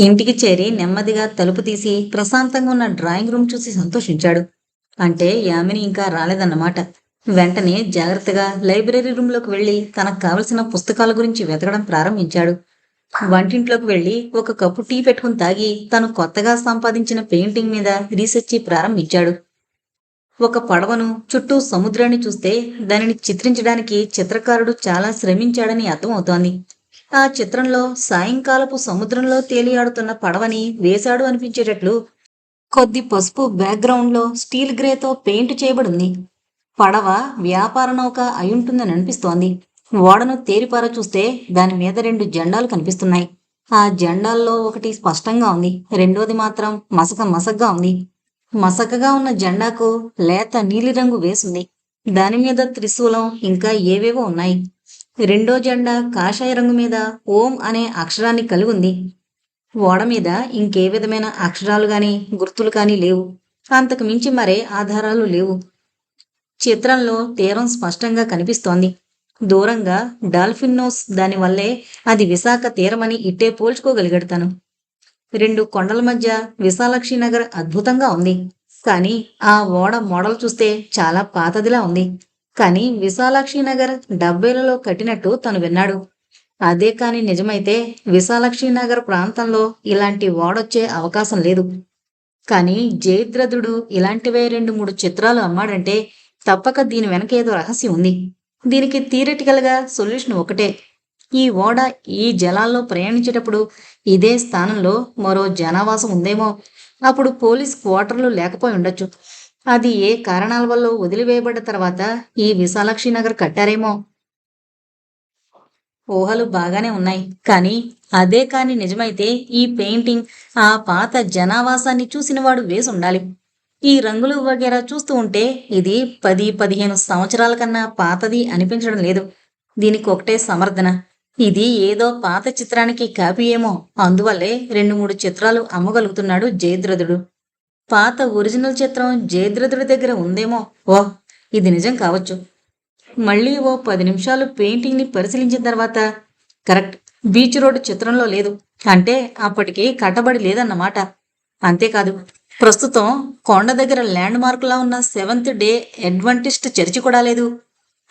ఇంటికి చేరి నెమ్మదిగా తలుపు తీసి ప్రశాంతంగా ఉన్న డ్రాయింగ్ రూమ్ చూసి సంతోషించాడు. అంటే యామిని ఇంకా రాలేదన్నమాట. వెంటనే జాగ్రత్తగా లైబ్రరీ రూమ్లోకి వెళ్ళి తనకు కావలసిన పుస్తకాల గురించి వెతకడం ప్రారంభించాడు. వంటింట్లోకి వెళ్ళి ఒక కప్పు టీ పెట్టుకుని తాగి తను కొత్తగా సంపాదించిన పెయింటింగ్ మీద రీసెర్చ్ ప్రారంభించాడు. ఒక పడవను చుట్టూ సముద్రాన్ని చూస్తే దానిని చిత్రించడానికి చిత్రకారుడు చాలా శ్రమించాడని అర్థమవుతోంది. ఆ చిత్రంలో సాయంకాలపు సముద్రంలో తేలియాడుతున్న పడవని వేశాడు అనిపించేటట్లు కొద్ది పసుపు బ్యాక్గ్రౌండ్లో స్టీల్ గ్రేతో పెయింట్ చేయబడింది. పడవ వ్యాపార నౌక అయుంటుందని అనిపిస్తోంది. ఓడను తేరిపార చూస్తే దాని మీద రెండు జెండాలు కనిపిస్తున్నాయి. ఆ జెండాల్లో ఒకటి స్పష్టంగా ఉంది. రెండోది మాత్రం మసక మసగ్గా ఉంది. మసకగా ఉన్న జెండాకు లేత నీలిరంగు వేసింది. దాని మీద త్రిశూలం ఇంకా ఏవేవో ఉన్నాయి. రెండో జెండా కాషాయ రంగు మీద ఓం అనే అక్షరాన్ని కలిగి ఉంది ఓడ మీద ఇంకే విధమైన అక్షరాలు కానీ గుర్తులు కానీ లేవు. అంతకు మించి మరే ఆధారాలు లేవు. చిత్రంలో తీరం స్పష్టంగా కనిపిస్తోంది. దూరంగా డాల్ఫిన్నోస్ దానివల్లే అది విశాఖ తీరమని ఇట్టే పోల్చుకోగలిగాడు తను రెండు కొండల మధ్య విశాలక్షి నగర్ అద్భుతంగా ఉంది. కానీ ఆ ఓడ మోడల్ చూస్తే చాలా పాతదిలా ఉంది. కానీ విశాలాక్షి నగర్ డబ్బేలలో కట్టినట్టు తను విన్నాడు. అదే కాని నిజమైతే విశాలాక్షి నగర్ ప్రాంతంలో ఇలాంటి ఓడొచ్చే అవకాశం లేదు. కానీ జయద్రథుడు ఇలాంటివే రెండు మూడు చిత్రాలు అమ్మాడంటే తప్పక దీని వెనక ఏదో రహస్యం ఉంది. దీనికి థియరటికల్గా సొల్యూషన్ ఒకటే. ఈ ఓడ ఈ జలాల్లో ప్రయాణించేటప్పుడు ఇదే స్థానంలో మరో జనావాసం ఉందేమో. అప్పుడు పోలీస్ క్వార్టర్లు లేకపోయి ఉండొచ్చు. అది ఏ కారణాల వల్ల వదిలివేయబడ్డ తర్వాత ఈ విశాలాక్షి నగర్ కట్టారేమో? ఊహలు బాగానే ఉన్నాయి. కానీ అదే కాని నిజమైతే ఈ పెయింటింగ్ ఆ పాత జనావాసాన్ని చూసినవాడు వేసి ఉండాలి ఈ రంగులు వగేరా చూస్తూ ఉంటే ఇది పది పదిహేను సంవత్సరాల కన్నా పాతది అనిపించడం లేదు. దీనికి ఒకటే సమర్థన. ఇది ఏదో పాత చిత్రానికి కాపీ ఏమో. అందువల్లే రెండు మూడు చిత్రాలు అమ్మగలుగుతున్నాడు జయద్రథుడు పాత ఒరిజినల్ చిత్రం జయద్రథుడి దగ్గర ఉందేమో? ఓ ఇది నిజం కావచ్చు. మళ్ళీ ఓ పది నిమిషాలు పెయింటింగ్ని పరిశీలించిన తర్వాత కరెక్ట్ బీచ్ రోడ్డు చిత్రంలో లేదు. అంటే అప్పటికి కట్టబడి లేదన్నమాట. అంతేకాదు ప్రస్తుతం కొండ దగ్గర ల్యాండ్ మార్కులా ఉన్న సెవెంత్ డే అడ్వంటిస్ట్ చర్చి కూడా లేదు.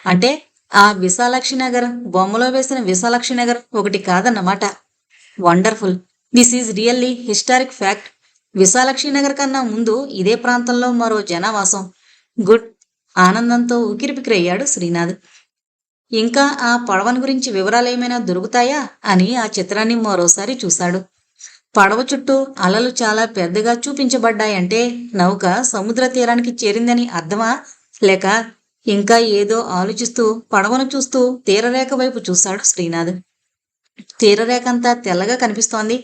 అంటే ఆ విశాలాక్షి నగర్ బొమ్మలో వేసిన విశాలాక్షి నగర్ ఒకటి కాదన్నమాట. Wonderful. This is really historic fact. Visalakshminagar Nagar కన్నా ముందు ఇదే ప్రాంతంలో మరో జనావాసం. గుడ్ ఆనందంతో ఉకిరిపికిరయ్యాడు శ్రీనాథ్. ఇంకా ఆ పడవను గురించి వివరాలు ఏమైనా దొరుకుతాయా అని ఆ చిత్రాన్ని మరోసారి చూశాడు. పడవ చుట్టూ అలలు చాలా పెద్దగా చూపించబడ్డాయంటే నౌక సముద్ర తీరానికి చేరిందని అర్థమా? లేక ఇంకా ఏదో ఆలోచిస్తూ పడవను చూస్తూ తీరరేఖ వైపు చూశాడు శ్రీనాథ్. తీరరేఖ అంతా తెల్లగా కనిపిస్తోంది.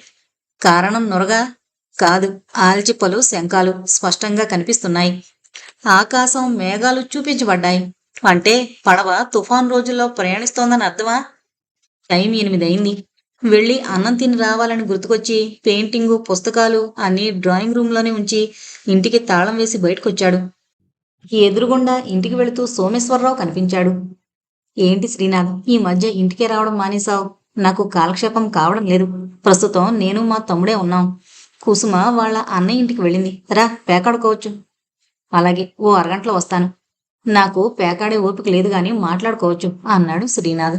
కారణం నొరగా కాదు. ఆల్చిప్పలు శంఖాలు స్పష్టంగా కనిపిస్తున్నాయి. ఆకాశం మేఘాలు చూపించబడ్డాయి. అంటే పడవ తుఫాన్ రోజుల్లో ప్రయాణిస్తోందని అర్థమా? టైం ఎనిమిది అయింది వెళ్ళి అన్నం తిని రావాలని గుర్తుకొచ్చి పెయింటింగు పుస్తకాలు అన్ని డ్రాయింగ్ రూమ్లోనే ఉంచి ఇంటికి తాళం వేసి బయటకొచ్చాడు. ఎదురుగుండా ఇంటికి వెళుతూ సోమేశ్వరరావు కనిపించాడు. ఏంటి శ్రీనాథ్ ఈ మధ్య ఇంటికే రావడం మానేశావు. నాకు కాలక్షేపం కావడం లేదు. ప్రస్తుతం నేను మా తమ్ముడే ఉన్నాం. కుసుమ వాళ్ళ అన్నయ్య ఇంటికి వెళ్ళింది. రా పేకాడుకోవచ్చు. అలాగే ఓ అరగంటలో వస్తాను. నాకు పేకాడే ఓపిక లేదు గాని మాట్లాడుకోవచ్చు అన్నాడు శ్రీనాథ్.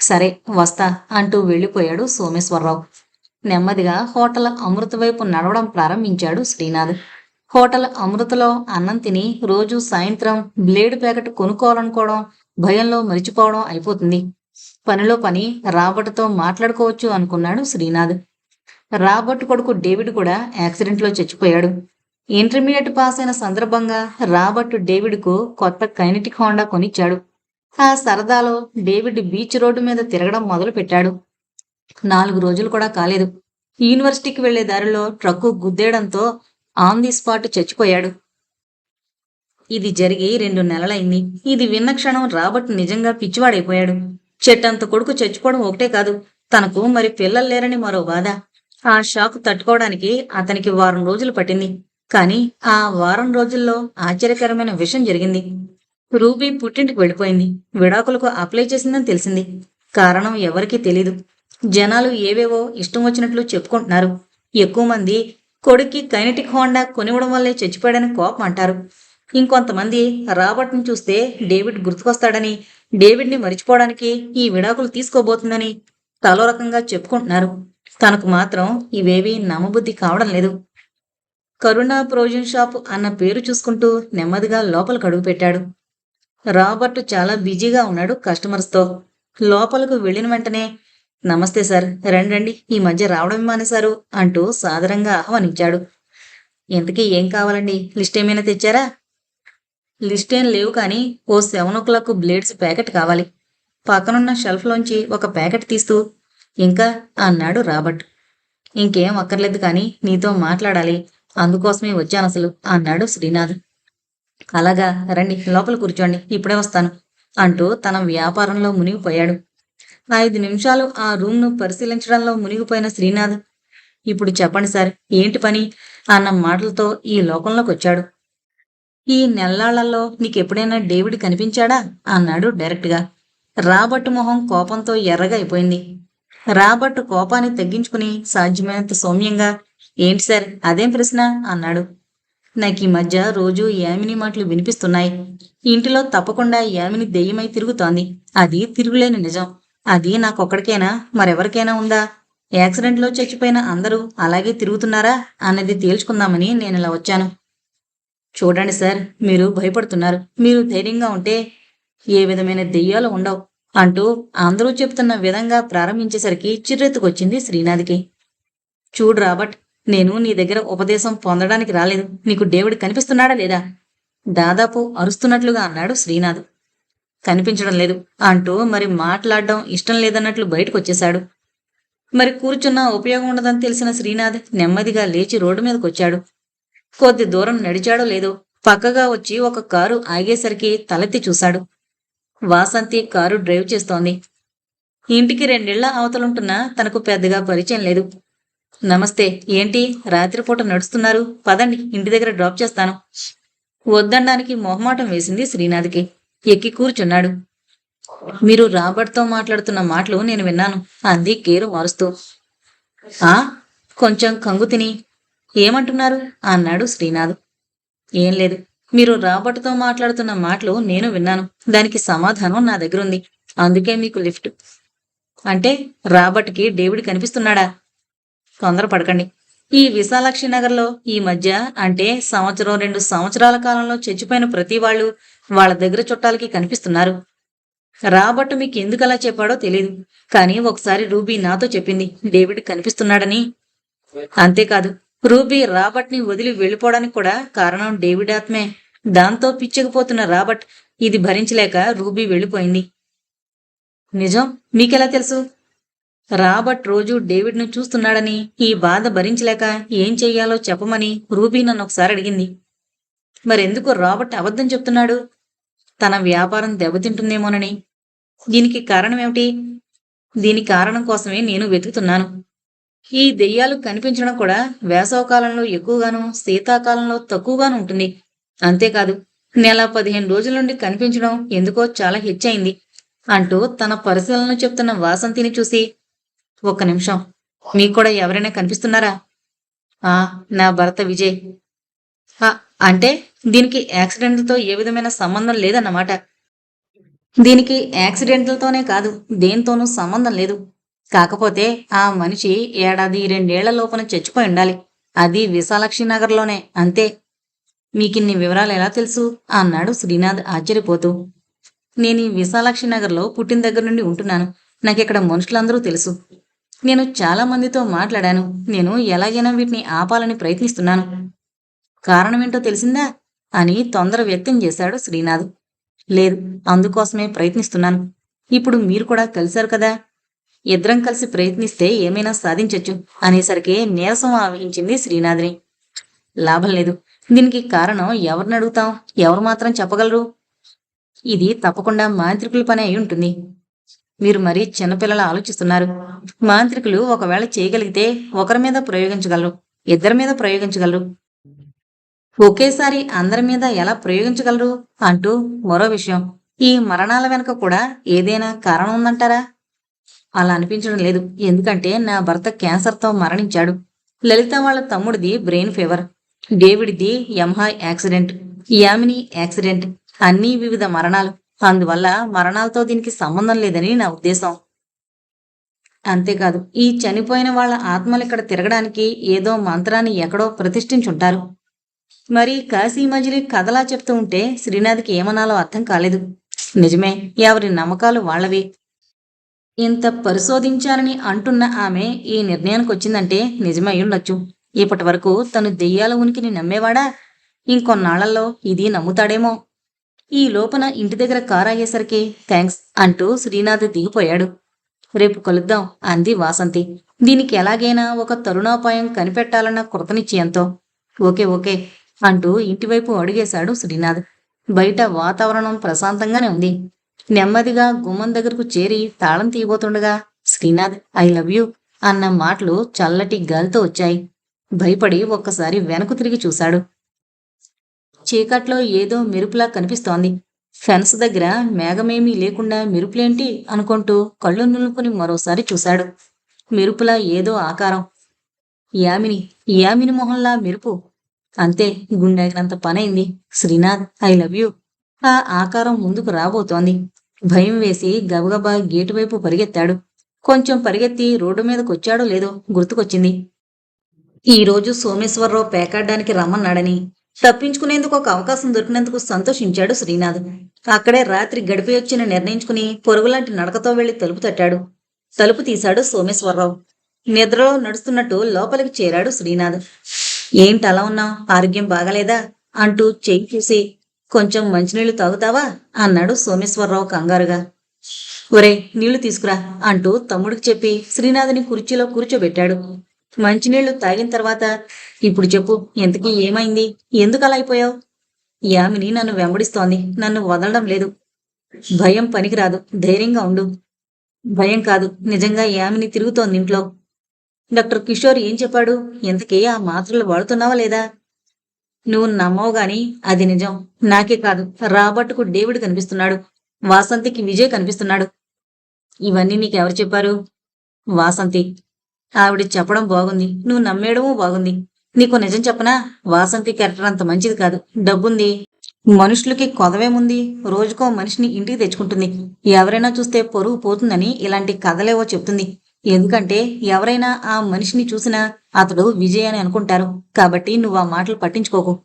సరే వస్తా అంటూ వెళ్ళిపోయాడు సోమేశ్వరరావు. నెమ్మదిగా హోటల్ అమృత వైపు నడవడం ప్రారంభించాడు శ్రీనాథ్. హోటల్ అమృతలో అన్నం తిని రోజు సాయంత్రం బ్లేడ్ ప్యాకెట్ కొనుక్కోవాలనుకోవడం భయంలో మరిచిపోవడం అయిపోతుంది. పనిలో పని రాబర్ట్తో మాట్లాడుకోవచ్చు అనుకున్నాడు శ్రీనాథ్. రాబర్ట్ కొడుకు డేవిడ్ కూడా యాక్సిడెంట్లో చచ్చిపోయాడు. ఇంటర్మీడియట్ పాస్ అయిన సందర్భంగా రాబర్ట్ డేవిడ్కు కొత్త కైనటిక్ హోండా కొనిచ్చాడు. ఆ సరదాలో డేవిడ్ బీచ్ రోడ్డు మీద తిరగడం మొదలు పెట్టాడు నాలుగు రోజులు కూడా కాలేదు. యూనివర్సిటీకి వెళ్ళే దారిలో ట్రక్కు గుద్దేయడంతో ఆన్ ది స్పాట్ చచ్చిపోయాడు. ఇది జరిగి రెండు నెలలైంది. ఇది విన్న క్షణం రాబర్ట్ నిజంగా పిచ్చివాడైపోయాడు. చెట్టంత కొడుకు చచ్చిపోవడం ఒకటే కాదు. తనకు మరి పిల్లలు లేరని మరో బాధ. ఆ షాక్ తట్టుకోవడానికి అతనికి వారం రోజులు పట్టింది. కానీ ఆ వారం రోజుల్లో ఆశ్చర్యకరమైన విషయం జరిగింది. రూబీ పుట్టింటికి వెళ్ళిపోయింది. విడాకులకు అప్లై చేసిందని తెలిసింది. కారణం ఎవరికీ తెలీదు. జనాలు ఏవేవో ఇష్టం వచ్చినట్లు చెప్పుకుంటున్నారు. ఎక్కువ మంది కొడుక్కి కైనటిక్ హోండా కొనివ్వడం వల్లే చచ్చిపోయాడని కోపం అంటారు. ఇంకొంతమంది రాబర్ట్ని చూస్తే డేవిడ్ గుర్తుకొస్తాడని డేవిడ్ని మరిచిపోవడానికి ఈ విడాకులు తీసుకోబోతుందని తలో రకంగా చెప్పుకుంటున్నారు. తనకు మాత్రం ఇవేవీ నమ్మబుద్ధి కావడం లేదు. కరుణా ప్రొవిజన్ షాప్ అన్న పేరు చూసుకుంటూ నెమ్మదిగా లోపలికి అడుగుపెట్టాడు రాబర్ట్ చాలా బిజీగా ఉన్నాడు కస్టమర్స్తో. లోపలకు వెళ్ళిన వెంటనే నమస్తే సార్ రండి రండి ఈ మధ్య రావడం మానేశారు అంటూ సాదరంగా ఆహ్వానించాడు. ఇంతకీ ఏం కావాలండి? లిస్ట్ ఏమైనా తెచ్చారా? లిస్ట్ ఏం లేవు కానీ ఓ seven o'clock blades packet కావాలి. పక్కనున్న షెల్ఫ్లోంచి ఒక ప్యాకెట్ తీస్తూ ఇంకా అన్నాడు రాబర్ట్. ఇంకేం అక్కర్లేదు కానీ నీతో మాట్లాడాలి. అందుకోసమే వచ్చాను అసలు అన్నాడు శ్రీనాథ్. అలాగా రండి లోపల కూర్చోండి ఇప్పుడే వస్తాను అంటూ తన వ్యాపారంలో మునిగిపోయాడు. ఐదు నిమిషాలు ఆ రూమ్ను పరిశీలించడంలో మునిగిపోయిన శ్రీనాథ్. ఇప్పుడు చెప్పండి సార్ ఏంటి పని? అన్న మాటలతో ఈ లోకంలోకి వచ్చాడు. ఈ నెల్లాళ్ళలో నీకెప్పుడైనా డేవిడ్ కనిపించాడా? అన్నాడు డైరెక్ట్గా. రాబర్ట్ మొహం కోపంతో ఎర్రగా అయిపోయింది. రాబర్ట్ కోపాన్ని తగ్గించుకుని సాధ్యమైనంత సౌమ్యంగా ఏంటి సార్ అదేం ప్రశ్న? అన్నాడు. నాకు ఈ మధ్య రోజు యామిని మాటలు వినిపిస్తున్నాయి. ఇంటిలో తప్పకుండా యామిని దెయ్యమై తిరుగుతోంది. అది తిరుగులేని నిజం. అది నాకొక్కడికైనా మరెవరికైనా ఉందా? యాక్సిడెంట్లో చచ్చిపోయిన అందరూ అలాగే తిరుగుతున్నారా? అన్నది తేల్చుకుందామని నేను ఇలా వచ్చాను. చూడండి సార్ మీరు భయపడుతున్నారు. మీరు ధైర్యంగా ఉంటే ఏ విధమైన దెయ్యాలు ఉండవు. అంటూ అందరూ చెప్తున్న విధంగా ప్రారంభించేసరికి చిర్రెత్తుకొచ్చింది శ్రీనాథ్కి. చూడు రాబర్ట్ నేను నీ దగ్గర ఉపదేశం పొందడానికి రాలేదు. నీకు డేవిడ్ కనిపిస్తున్నాడా లేదా? దాదాపు అరుస్తున్నట్లుగా అన్నాడు శ్రీనాథ్. కనిపించడం లేదు అంటూ మరి మాట్లాడడం ఇష్టం లేదన్నట్లు బయటకు వచ్చేశాడు మరి కూర్చున్నా ఉపయోగం ఉండదని తెలిసిన శ్రీనాథ్ నెమ్మదిగా లేచి రోడ్డు మీదకి వచ్చాడు కొద్ది దూరం నడిచాడో లేదో పక్కగా వచ్చి ఒక కారు ఆగేసరికి తలెత్తి చూశాడు. వాసంతి కారు డ్రైవ్ చేస్తోంది. ఇంటికి రెండేళ్ళ అవతలుంటున్నా తనకు పెద్దగా పరిచయం లేదు. నమస్తే ఏంటి? రాత్రిపూట నడుస్తున్నారు. పదండి ఇంటి దగ్గర డ్రాప్ చేస్తాను. వద్దనడానికి మొహమాటం వేసింది శ్రీనాథ్కి. ఎక్కి కూర్చున్నాడు. మీరు రాబర్ట్తో మాట్లాడుతున్న మాటలు నేను విన్నాను. అంది కేరు మారుస్తూ. ఆ కొంచెం కంగు తిని. ఏమంటున్నారు? అన్నాడు శ్రీనాథ్. ఏం లేదు. మీరు రాబర్ట్తో మాట్లాడుతున్న మాటలు నేను విన్నాను. దానికి సమాధానం నా దగ్గర ఉంది అందుకే మీకు లిఫ్ట్. అంటే రాబర్ట్కి డేవిడ్ కనిపిస్తున్నాడా? తొందరపడకండి. ఈ విశాలాక్షి నగర్లో ఈ మధ్య అంటే సంవత్సరం రెండు సంవత్సరాల కాలంలో చచ్చిపోయిన ప్రతి వాళ్ళు వాళ్ళ దగ్గర చుట్టాలకి కనిపిస్తున్నారు. రాబర్ట్ మీకు ఎందుకు అలా చెప్పాడో తెలియదు కానీ ఒకసారి రూబీ నాతో చెప్పింది డేవిడ్ కనిపిస్తున్నాడని. అంతేకాదు రూబీ రాబర్ట్ని వదిలి వెళ్ళిపోవడానికి కూడా కారణం డేవిడ్ ఆత్మే. దాంతో పిచ్చకపోతున్న రాబర్ట్ ఇది భరించలేక రూబీ వెళ్ళిపోయింది. నిజం? మీకెలా తెలుసు? రాబర్ట్ రోజు డేవిడ్ను చూస్తున్నాడని ఈ బాధ భరించలేక ఏం చెయ్యాలో చెప్పమని రూబీ నన్ను ఒకసారి అడిగింది. మరెందుకు రాబర్ట్ అబద్ధం చెప్తున్నాడు? తన వ్యాపారం దెబ్బతింటుందేమోనని. దీనికి కారణమేమిటి దీని కారణం కోసమే నేను వెతుకుతున్నాను. ఈ దెయ్యాలు కనిపించడం కూడా వేసవకాలంలో ఎక్కువగాను శీతాకాలంలో తక్కువగాను ఉంటుంది. అంతేకాదు నెల పదిహేను రోజుల నుండి కనిపించడం ఎందుకో చాలా హెచ్చయింది. అంటూ తన పరిశీలన చెప్తున్న వాసంతిని చూసి ఒక్క నిమిషం మీకు కూడా ఎవరైనా కనిపిస్తున్నారా? ఆ నా భర్త విజయ్. "ఆ, అంటే దీనికి యాక్సిడెంట్లతో ఏ విధమైన సంబంధం లేదన్నమాట. దీనికి యాక్సిడెంట్లతోనే కాదు దేంతోనూ సంబంధం లేదు. కాకపోతే ఆ మనిషి ఏడాది రెండేళ్ళ లోపల చచ్చిపోయి ఉండాలి. అది విశాలక్షి నగర్లోనే అంతే. మీకిన్ని వివరాలు ఎలా తెలుసు? అన్నాడు శ్రీనాథ్ ఆశ్చర్యపోతూ. నేను ఈ విశాలాక్షి నగర్లో పుట్టిన దగ్గర నుండి ఉంటున్నాను. నాకిక్కడ మనుషులందరూ తెలుసు. నేను చాలా మందితో మాట్లాడాను. నేను ఎలాగైనా వీటిని ఆపాలని ప్రయత్నిస్తున్నాను. కారణమేంటో తెలిసిందా? అని తొందర వ్యక్తం చేశాడు శ్రీనాథ్. లేదు అందుకోసమే ప్రయత్నిస్తున్నాను. ఇప్పుడు మీరు కూడా కలిశారు కదా? ఇద్దరం కలిసి ప్రయత్నిస్తే ఏమైనా సాధించొచ్చు అనేసరికి నీరసం ఆవహించింది శ్రీనాథిని. లాభం లేదు. దీనికి కారణం ఎవరిని అడుగుతాం? ఎవరు మాత్రం చెప్పగలరు? ఇది తప్పకుండా మాంత్రికుల పని అయి ఉంటుంది. మీరు మరీ చిన్నపిల్లలు ఆలోచిస్తున్నారు. మాంత్రికులు ఒకవేళ చేయగలిగితే ఒకరి మీద ప్రయోగించగలరు ఇద్దరి మీద ప్రయోగించగలరు. ఒకేసారి అందరి మీద ఎలా ప్రయోగించగలరు అంటూ మరో విషయం. ఈ మరణాల వెనుక కూడా ఏదైనా కారణం ఉందంటారా? అలా అనిపించడం లేదు. ఎందుకంటే నా భర్త క్యాన్సర్తో మరణించాడు. లలిత వాళ్ళ తమ్ముడిది బ్రెయిన్ ఫీవర్. డేవిడ్ది ఎంహాయ్ యాక్సిడెంట్ యామిని యాక్సిడెంట్ అన్నీ వివిధ మరణాలు. అందువల్ల మరణాలతో దీనికి సంబంధం లేదని నా ఉద్దేశం. అంతేకాదు ఈ చనిపోయిన వాళ్ళ ఆత్మలు ఇక్కడ తిరగడానికి ఏదో మంత్రాన్ని ఎక్కడో ప్రతిష్ఠించుంటారు. మరి కాశీ మజిలీ కథలా చెప్తూ ఉంటే శ్రీనాథ్కి ఏమనాలో అర్థం కాలేదు. నిజమే ఎవరి నమ్మకాలు వాళ్ళవి. ఇంత పరిశోధించానని అంటున్న ఆమె ఈ నిర్ణయానికి వచ్చిందంటే నిజమై ఉండొచ్చు ఇప్పటి వరకు తను దెయ్యాల ఉనికిని నమ్మేవాడా? ఇంకొన్నాళ్ళలో ఇది నమ్ముతాడేమో. ఈ లోపన ఇంటి దగ్గర కారు అయ్యేసరికి థ్యాంక్స్ అంటూ శ్రీనాథ్ దిగిపోయాడు. రేపు కలుద్దాం అంది వాసంతి. దీనికి ఎలాగైనా ఒక తరుణోపాయం కనిపెట్టాలన్న కృతనిశ్చయంతో. ఓకే ఓకే అంటూ ఇంటివైపు అడిగేశాడు శ్రీనాథ్. బయట వాతావరణం ప్రశాంతంగానే ఉంది. నెమ్మదిగా గుమ్మం దగ్గరకు చేరి తాళం తీయబోతుండగా శ్రీనాథ్ ఐ లవ్ యూ అన్న మాటలు చల్లటి గాలితో వచ్చాయి. భయపడి ఒక్కసారి వెనక్కు తిరిగి చూశాడు. చీకట్లో ఏదో మెరుపులా కనిపిస్తోంది. ఫెన్స్ దగ్గర మేఘమేమీ లేకుండా మెరుపులేంటి అనుకుంటూ కళ్ళు నులుపుని మరోసారి చూశాడు. మెరుపులా ఏదో ఆకారం. యామిని యామిని మొహంలా మెరుపు. అంతే గుండెగినంత పనైంది. Srinath I love you. ఆ ఆకారం ముందుకు రాబోతోంది. భయం వేసి గబగబా గేటు వైపు పరిగెత్తాడు. కొంచెం పరిగెత్తి రోడ్డు మీదకొచ్చాడో లేదో గుర్తుకొచ్చింది. ఈరోజు సోమేశ్వరరావు పేకాడడానికి రమ్మన్నాడని తప్పించుకునేందుకు ఒక అవకాశం దొరికినందుకు సంతోషించాడు శ్రీనాథ్. అక్కడే రాత్రి గడిపి వచ్చిన నిర్ణయించుకుని పొరుగులాంటి నడకతో వెళ్ళి తలుపు తట్టాడు. తలుపు తీశాడు సోమేశ్వరరావు. నిద్రలో నడుస్తున్నట్టు లోపలికి చేరాడు శ్రీనాథ్. ఏంటి అలా ఉన్నావు? ఆరోగ్యం బాగాలేదా? అంటూ చెయ్యి చూసి కొంచెం మంచినీళ్ళు తాగుతావా? అన్నాడు సోమేశ్వరరావు కంగారుగా. ఒరే నీళ్ళు తీసుకురా అంటూ తమ్ముడికి చెప్పి శ్రీనాథుని కుర్చీలో కూర్చోబెట్టాడు. మంచినీళ్ళు తాగిన తర్వాత ఇప్పుడు చెప్పు ఎంతకీ ఏమైంది? ఎందుకు అలా అయిపోయావు యామిని నన్ను వెంబడిస్తోంది నన్ను వదలడం లేదు. భయం పనికిరాదు ధైర్యంగా ఉండు. భయం కాదు నిజంగా యామిని తిరుగుతోంది ఇంట్లో. డాక్టర్ కిషోర్ ఏం చెప్పాడు? ఎంతకీ ఆ మాత్రలు వాడుతున్నావా లేదా? నువ్వు నమ్మవు గాని అది నిజం. నాకే కాదు. రాబర్ట్కు డేవిడ్ కనిపిస్తున్నాడు. వాసంతికి విజయ్ కనిపిస్తున్నాడు. ఇవన్నీ నీకెవరు చెప్పారు? వాసంతి. ఆవిడ చెప్పడం బాగుంది. నువ్వు నమ్మేయడమూ బాగుంది. నీకు నిజం చెప్పనా? వాసంతి క్యారెక్టర్ అంత మంచిది కాదు. డబ్బుంది. మనుషులకి కొదవేముంది? రోజుకో మనిషిని ఇంటికి తెచ్చుకుంటుంది. ఎవరైనా చూస్తే పొరుగు పోతుందని ఇలాంటి కథలేవో చెప్తుంది. ఎందుకంటే ఎవరైనా ఆ మనిషిని చూసినా అతడు విజయ్ అని అనుకుంటారు. కాబట్టి నువ్వు ఆ మాటలు పట్టించుకోకు.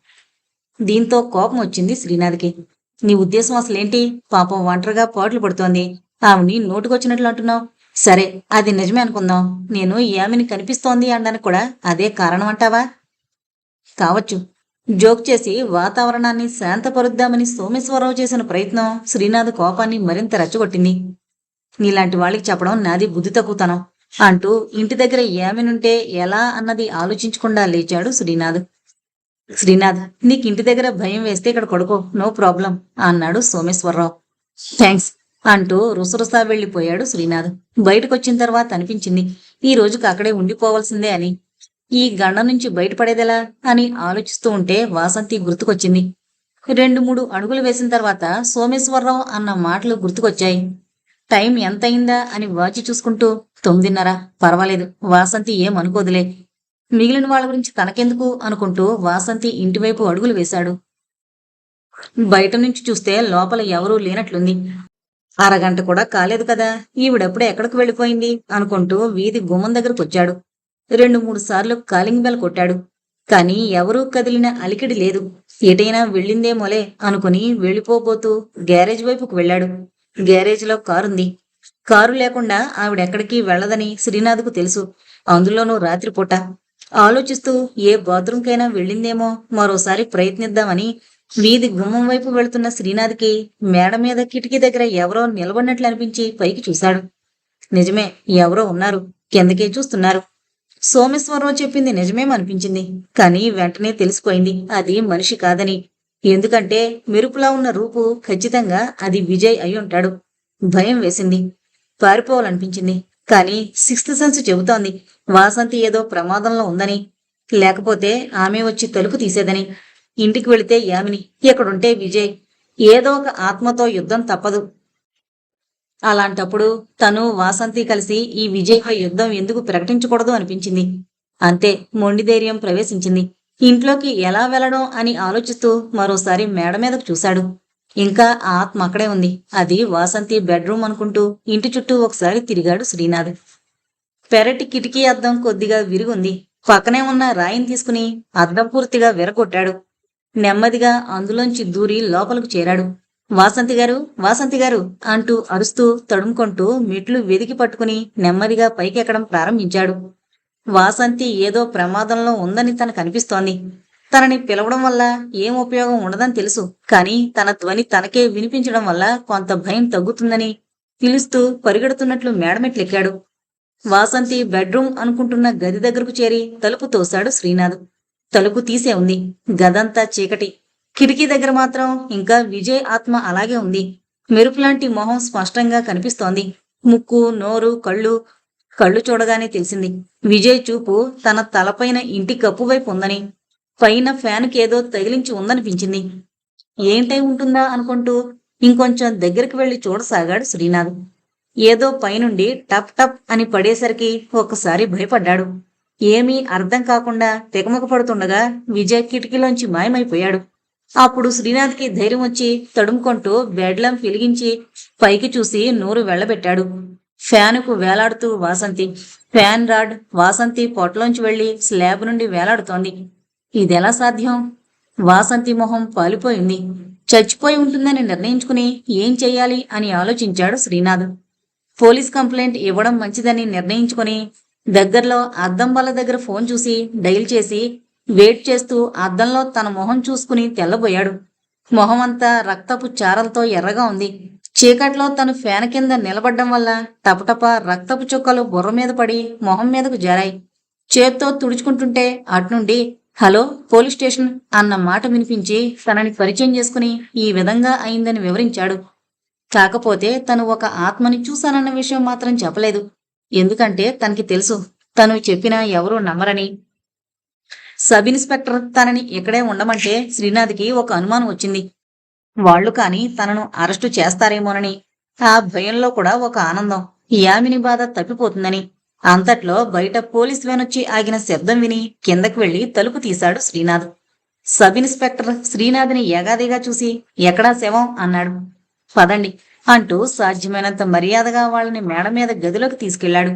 దీంతో కోపం వచ్చింది శ్రీనాథ్కి. నీ ఉద్దేశం అసలేంటి? పాపం ఒంటరిగా పాటలు పడుతోంది. ఆవిని నోటుకొచ్చినట్లు అంటున్నావు. సరే అది నిజమే అనుకుందాం. నేను ఈ కనిపిస్తోంది అనడానికి కూడా అదే కారణం అంటావా? కావచ్చు. జోక్ చేసి వాతావరణాన్ని శాంతపరుద్దామని సోమేశ్వరరావు చేసిన ప్రయత్నం శ్రీనాథ్ కోపాన్ని మరింత రెచ్చగొట్టింది. నీలాంటి వాళ్ళకి చెప్పడం నాది బుద్ధి తక్కువతనం అంటూ ఇంటి దగ్గర ఏమనుంటే ఎలా అన్నది ఆలోచించకుండా లేచాడు శ్రీనాథ్. శ్రీనాథ్ నీకు ఇంటి దగ్గర భయం వేస్తే ఇక్కడ కొడుకో నో ప్రాబ్లం అన్నాడు సోమేశ్వరరావు. థ్యాంక్స్ అంటూ రుసరుసా వెళ్ళిపోయాడు శ్రీనాథ్. బయటకొచ్చిన తర్వాత అనిపించింది ఈ రోజుకి అక్కడే ఉండిపోవాల్సిందే అని. ఈ గండ నుంచి బయటపడేదెలా అని ఆలోచిస్తూ ఉంటే వాసంతి గుర్తుకొచ్చింది. రెండు మూడు అడుగులు వేసిన తర్వాత సోమేశ్వరరావు అన్న మాటలు గుర్తుకొచ్చాయి. టైం ఎంతయిందా అని వాచి చూసుకుంటూ తొమ్మిదిన్నర పర్వాలేదు వాసంతి ఏమనుకోదులే. మిగిలిన వాళ్ళ గురించి తనకెందుకు అనుకుంటూ వాసంతి ఇంటివైపు అడుగులు వేశాడు. బయట నుంచి చూస్తే లోపల ఎవరూ లేనట్లుంది. అరగంట కూడా కాలేదు కదా ఈవిడప్పుడే ఎక్కడికి వెళ్ళిపోయింది అనుకుంటూ వీధి గుమ్మం దగ్గరకు వచ్చాడు రెండు మూడు సార్లు కాలింగ్ బెల్ కొట్టాడు. కానీ ఎవరూ కదిలిన అలికిడి లేదు. ఎటైనా వెళ్ళిందేమోలే అనుకుని వెళ్ళిపోబోతూ గ్యారేజ్ వైపుకు వెళ్ళాడు. గ్యారేజ్లో కారుంది కారు లేకుండా ఆవిడెక్కడికి వెళ్ళదని శ్రీనాథ్కు తెలుసు. అందులోనూ రాత్రిపూట. ఆలోచిస్తూ ఏ బాత్రూంకైనా వెళ్ళిందేమో మరోసారి ప్రయత్నిద్దామని వీధి గుమ్మం వైపు వెళుతున్న శ్రీనాథ్కి మేడ మీద కిటికీ దగ్గర ఎవరో నిలబడినట్లు అనిపించి పైకి చూశాడు. నిజమే ఎవరో ఉన్నారు. కిందకే చూస్తున్నారు. సోమేశ్వరరావు చెప్పింది నిజమేమనిపించింది. కానీ వెంటనే తెలిసిపోయింది అది మనిషి కాదని. ఎందుకంటే మెరుపులా ఉన్న రూపు ఖచ్చితంగా అది విజయ్ అయి ఉంటాడు. భయం వేసింది. పారిపోవాలనిపించింది. కానీ సిక్స్త్ సెన్స్ చెబుతోంది. వాసంతి ఏదో ప్రమాదంలో ఉందని. లేకపోతే ఆమె వచ్చి తలుపు తీసేదని. ఇంటికి వెళితే యామిని. ఎక్కడుంటే విజయ్. ఏదో ఒక ఆత్మతో యుద్ధం తప్పదు. అలాంటప్పుడు తను వాసంతి కలిసి ఈ విజయ్ యుద్ధం ఎందుకు ప్రకటించకూడదు అనిపించింది. అంతే మొండి ధైర్యం ప్రవేశించింది. ఇంట్లోకి ఎలా వెళ్ళడం అని ఆలోచిస్తూ మరోసారి మేడ మీదకు చూశాడు. ఇంకా ఆత్మ అక్కడే ఉంది. అది వాసంతి బెడ్రూమ్ అనుకుంటూ ఇంటి చుట్టూ ఒకసారి తిరిగాడు శ్రీనాథ్. పెరటి కిటికీ అద్దం కొద్దిగా విరిగుంది. పక్కనే ఉన్న రాయిని తీసుకుని అద్దం పూర్తిగా విరగొట్టాడు. నెమ్మదిగా అందులోంచి దూరి లోపలకు చేరాడు. వాసంతి గారు వాసంతి గారు అంటూ అరుస్తూ తడుముకుంటూ మెట్లు వెదికి పట్టుకుని నెమ్మదిగా పైకెక్కడం ప్రారంభించాడు. వాసంతి ఏదో ప్రమాదంలో ఉందని తనకు అనిపిస్తోంది. తనని పిలవడం వల్ల ఏం ఉపయోగం ఉండదని తెలుసు. కానీ తన ధ్వని తనకే వినిపించడం వల్ల కొంత భయం తగ్గుతుందని పిలుస్తూ పరిగెడుతున్నట్లు మేడమెట్లెక్కాడు. వాసంతి బెడ్రూమ్ అనుకుంటున్న గది దగ్గరకు చేరి తలుపు తోశాడు శ్రీనాథ్. తలుపు తీసే ఉంది. గదంతా చీకటి. కిటికీ దగ్గర మాత్రం ఇంకా విజయ్ ఆత్మ అలాగే ఉంది. మెరుపులాంటి మొహం స్పష్టంగా కనిపిస్తోంది. ముక్కు నోరు కళ్ళు కళ్ళు చూడగానే తెలిసింది. విజయ్ చూపు తన తలపైన ఇంటి కప్పు వైపు ఉందని పైన ఫ్యాన్కి ఏదో తగిలించి ఉందనిపించింది. ఏంటై ఉంటుందా అనుకుంటూ ఇంకొంచెం దగ్గరికి వెళ్ళి చూడసాగాడు శ్రీనాథ్. ఏదో పైనుండి టప్ టప్ అని పడేసరికి ఒక్కసారి భయపడ్డాడు. ఏమీ అర్థం కాకుండా తెగమక పడుతుండగా విజయ్ కిటికీలోంచి మాయమైపోయాడు. అప్పుడు శ్రీనాథ్కి ధైర్యం వచ్చి తడుముకుంటూ బెడ్లం పిలిగించి పైకి చూసి నోరు వెళ్ళబెట్టాడు. ఫ్యానుకు వేలాడుతూ వాసంతి. ఫ్యాన్ రాడ్ వాసంతి పొట్టలోంచి వెళ్ళి స్లాబ్ నుండి వేలాడుతోంది. ఇదెలా సాధ్యం? వాసంతి మొహం పాలిపోయింది. చచ్చిపోయి ఉంటుందని నిర్ణయించుకుని ఏం చెయ్యాలి అని ఆలోచించాడు శ్రీనాథ్. పోలీస్ కంప్లైంట్ ఇవ్వడం మంచిదని నిర్ణయించుకుని దగ్గరలో అద్దం బల్ల దగ్గర ఫోన్ చూసి డైల్ చేసి వెయిట్ చేస్తూ అద్దంలో తన మొహం చూసుకుని తెల్లబోయాడు. మొహం అంతా రక్తపు చారలతో ఎర్రగా ఉంది. చీకట్లో తను ఫ్యాన్ కింద నిలబడ్డం వల్ల టపటప రక్తపు చుక్కలు బుర్ర మీద పడి మొహం మీదకు జారాయి. చేత్తో తుడుచుకుంటుంటే అట్నుండి హలో పోలీస్ స్టేషన్ అన్న మాట వినిపించి తనని పరిచయం చేసుకుని ఈ విధంగా అయిందని వివరించాడు. కాకపోతే తను ఒక ఆత్మని చూశానన్న విషయం మాత్రం చెప్పలేదు. ఎందుకంటే తనకి తెలుసు తను చెప్పినా ఎవరూ నమ్మరని. సబ్ ఇన్స్పెక్టర్ తనని ఇక్కడే ఉండమంటే శ్రీనాథ్కి ఒక అనుమానం వచ్చింది. వాళ్ళు కాని తనను అరెస్టు చేస్తారేమోనని ఆ భయంలో కూడా ఒక ఆనందం. యామిని బాధ తప్పిపోతుందని. అంతట్లో బయట పోలీస్ వ్యానొచ్చి ఆగిన శబ్దం విని కిందకు వెళ్ళి తలుపు తీశాడు శ్రీనాథ్. సబ్ ఇన్స్పెక్టర్ శ్రీనాథ్ని ఏగాదిగా చూసి ఎక్కడా శవం? అన్నాడు. పదండి అంటూ సాధ్యమైనంత మర్యాదగా వాళ్ళని మేడ మీద గదిలోకి తీసుకెళ్ళాడు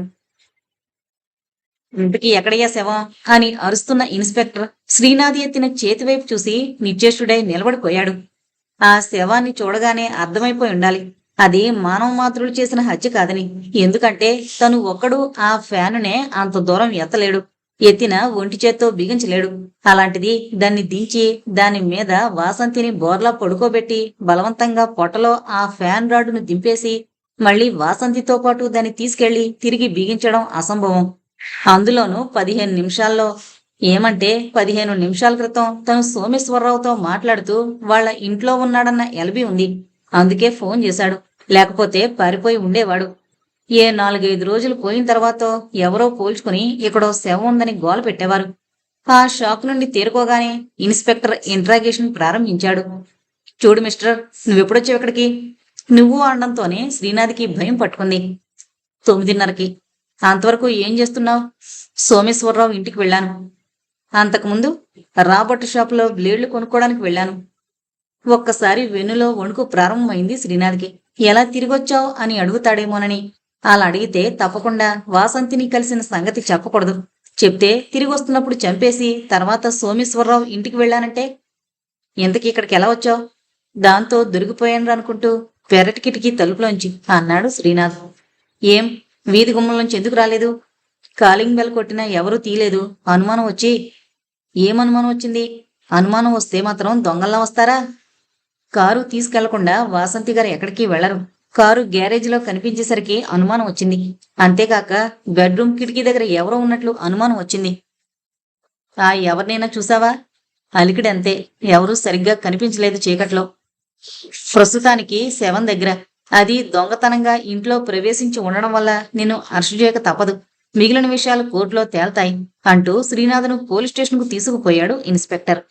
ఇంటికి ఎక్కడయ్యా శవం? అని అరుస్తున్న ఇన్స్పెక్టర్ శ్రీనాథ్ ఎత్తిన చేతివైపు చూసి నిశ్చేష్టుడై నిలబడిపోయాడు. ఆ శవాన్ని చూడగానే అర్థమైపోయి ఉండాలి. అది మానవ మాతృలు చేసిన హత్య కాదని. ఎందుకంటే తను ఒక్కడు ఆ ఫ్యానునే అంత దూరం ఎత్తలేడు. ఎత్తిన ఒంటి చేత్తో బిగించలేడు. అలాంటిది దాన్ని దించి దాని మీద వాసంతిని బోర్లా పడుకోబెట్టి బలవంతంగా పొట్టలో ఆ ఫ్యాన్ రాడును దింపేసి మళ్ళీ వాసంతితో పాటు దాన్ని తీసుకెళ్ళి తిరిగి బిగించడం అసంభవం. అందులోనూ పదిహేను నిమిషాల్లో ఏమంటే పదిహేను నిమిషాల క్రితం తను సోమేశ్వరరావుతో మాట్లాడుతూ వాళ్ళ ఇంట్లో ఉన్నాడన్న ఎల్బి ఉంది. అందుకే ఫోన్ చేశాడు. లేకపోతే పారిపోయి ఉండేవాడు. ఏ నాలుగైదు రోజులు పోయిన తర్వాత ఎవరో పోల్చుకుని ఇక్కడో శవం ఉందని గోల పెట్టేవారు. ఆ షాక్ నుండి తేరుకోగానే ఇన్స్పెక్టర్ ఇంట్రాగేషన్ ప్రారంభించాడు. చూడు మిస్టర్ నువ్వెప్పుడొచ్చావు ఇక్కడికి? నువ్వు ఆడడంతోనే శ్రీనాథ్కి భయం పట్టుకుంది. తొమ్మిదిన్నరకి. అంతవరకు ఏం చేస్తున్నావు? సోమేశ్వరరావు ఇంటికి వెళ్ళాను. అంతకుముందు రాబర్ట్ షాప్లో బ్లేడ్లు కొనుక్కోవడానికి వెళ్ళాను. ఒక్కసారి వెన్నులో వణుకు ప్రారంభమైంది శ్రీనాథ్కి. ఎలా తిరిగొచ్చావు? అని అడుగుతాడేమోనని. అలా అడిగితే తప్పకుండా వాసంతిని కలిసిన సంగతి చెప్పకూడదు. చెప్తే తిరిగి వస్తున్నప్పుడు చంపేసి తర్వాత సోమేశ్వరరావు ఇంటికి వెళ్ళానంటే? ఇంతకీ ఇక్కడికి ఎలా వచ్చావు? దాంతో దొరికిపోయాను అనుకుంటూ పెరటి కిటికీ తలుపులోంచి అన్నాడు శ్రీనాథ్. ఏం? వీధి గుమ్మంలోంచి ఎందుకు రాలేదు? కాలింగ్ బెల్ కొట్టినా ఎవరూ తీయలేదు. అనుమానం వచ్చి ఏం అనుమానం వచ్చింది? అనుమానం వస్తే మాత్రం దొంగల్లా వస్తారా? కారు తీసుకెళ్ళకుండా వాసంతి గారు ఎక్కడికి వెళ్ళరు. కారు గ్యారేజ్లో కనిపించేసరికి అనుమానం వచ్చింది. అంతేకాక బెడ్రూమ్ కిటికీ దగ్గర ఎవరో ఉన్నట్లు అనుమానం వచ్చింది. ఆ ఎవరినైనా చూసావా? అలికిడి అంతే ఎవరూ సరిగ్గా కనిపించలేదు చీకట్లో. ప్రస్తుతానికి శవం దగ్గర. అది దొంగతనంగా ఇంట్లో ప్రవేశించి ఉండడం వల్ల నిన్ను అరెస్టు చేయక తప్పదు. మిగిలిన విషయాలు కోర్టులో తేల్తాయి అంటూ శ్రీనాథ్ను పోలీస్ స్టేషన్కు తీసుకుపోయాడు ఇన్స్పెక్టర్.